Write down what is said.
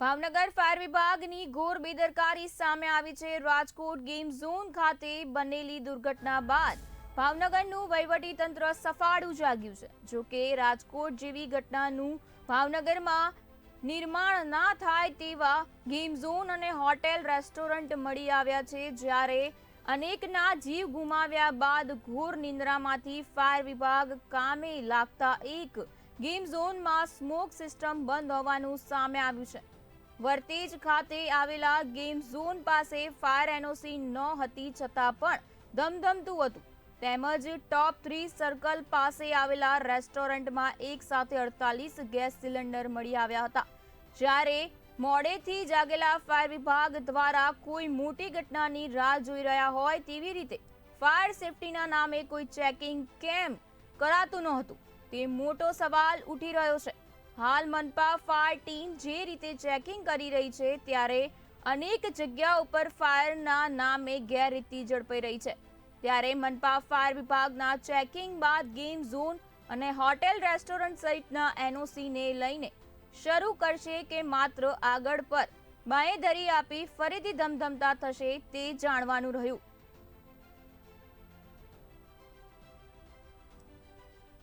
Bhavnagar fire વિભાગની ઘોર બેદરકારી સામે આવી છે રાજકોટ ગેમ ઝોન ખાતે બનેલી દુર્ઘટના બાદ ભાવનગરનું વહીવટી તંત્ર સફાળું જાગ્યું છે. જો કે રાજકોટ જેવી ઘટનાનું ભાવનગરમાં નિર્માણ ના થાય તેવા ગેમ ઝોન અને હોટેલ રેસ્ટોરન્ટ મળી આવ્યા છે, જ્યારે અનેકના જીવ ગુમાવ્યા બાદ ઘોર નિંદ્રામાંથી ફાયર વિભાગ કામે લાગતા એક ગેમ ઝોનમાં સ્મોક સિસ્ટમ બંધ હોવાનું સામે આવ્યું છે. વર્તેજ ખાતે આવેલા ગેમ ઝોન પાસે ફાયર એનઓસી ન હતી છતાં પણ ધમધમતું હતું. તેમજ ટોપ થ્રી સર્કલ પાસે આવેલા રેસ્ટોરન્ટમાં એક સાથે અડતાલીસ ગેસ સિલિન્ડર મળી આવ્યા હતા. જ્યારે મોડેથી જાગેલા ફાયર વિભાગ દ્વારા કોઈ મોટી ઘટનાની રાહ જોઈ રહ્યા હોય તેવી રીતે ફાયર સેફટીના નામે કોઈ ચેકિંગ કેમ કરાતું નહોતું તે મોટો સવાલ ઉઠી રહ્યો છે. હાલ મનપા ફાયર ટીમ જે રીતે ચેકિંગ કરી રહી છે ત્યારે અનેક જગ્યા ઉપર ફાયરના નામે ગેરરીતિ ઝડપાઈ રહી છે. ત્યારે મનપા ફાયર વિભાગના ચેકિંગ બાદ ગેમ ઝોન અને હોટેલ રેસ્ટોરન્ટ સહિતના એનઓસીને લઈને શરૂ કરશે કે માત્ર આગળ પર બાંયધરી આપી ફરીથી ધમધમતા થશે તે જાણવાનું રહ્યું.